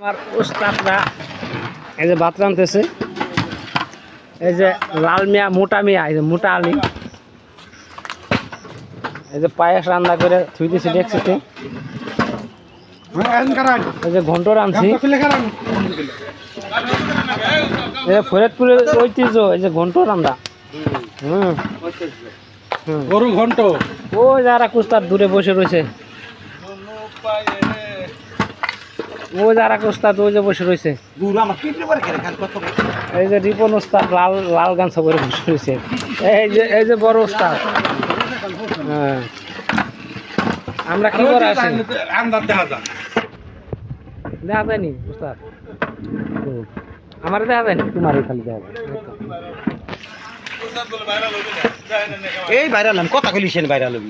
আমার উস্তাদরা এই যে ভাত রাঁধতেছে। এই যে লাল মিয়া মোটা মিয়া এই যে মোটা আলি। এই যে পায়েস রান্না করে থুইতেছি দেখছিতে এই যে ঘন্ট রাঁধছি। এই যে ফরিদপুরের ঐতিহ্য এই যে ঘন্ট রান্না। হুম। হুম। গরু ঘন্ট। ওই যারা কুস্তার দূরে বসে রয়েছে। ও যারা কুস্তাদ ওই যে বসে রয়েছে। এই যে রিপন উস্তাদ লাল লাল বসে রয়েছে। এই যে এই যে বড় উস্তাদ হ্যাঁ। আমরা কি করে আছি? দেখা যায়নি উস্তাদ আমার দেখা যায়নি? তোমার খালি দেখা যায়। এই ভাইরাল আমি কথা কইলিছেন ভাইরাল হবি।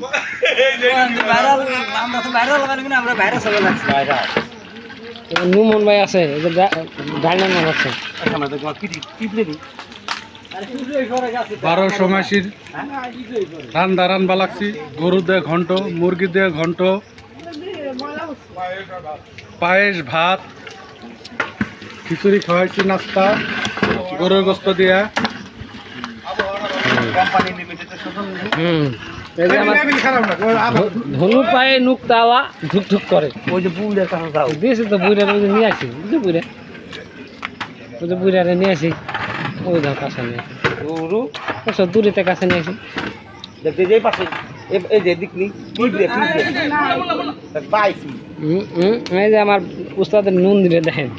ভাইরাল এই নুমন ভাই আছে যে আছে। বারো সময়সীর রান্দা রানবা লাগছি গরু দিয়ে ঘন্ট মুরগি দিয়ে ঘন্ট পায়েস ভাত খিচুড়ি খাওয়াইছি নাস্তা গরুর গোস্ত দিয়া। হুম। ধনু পায়ে নুক তাওয়া ধুক ধুক করে। ওই যে যাও। দিয়েছি তো বুড়ার ওই নিয়ে আসি বুঝলি বুড়া ওই যে বুড়ারে নিয়ে আসি। ওই দাও কাছে নিয়ে গরু। ওসব দূরেতে কাছে নিয়ে আসি। দেখতে যেই পাশে এই যে এই যে আমার উস্তাদের নুন দিলে দেখেন।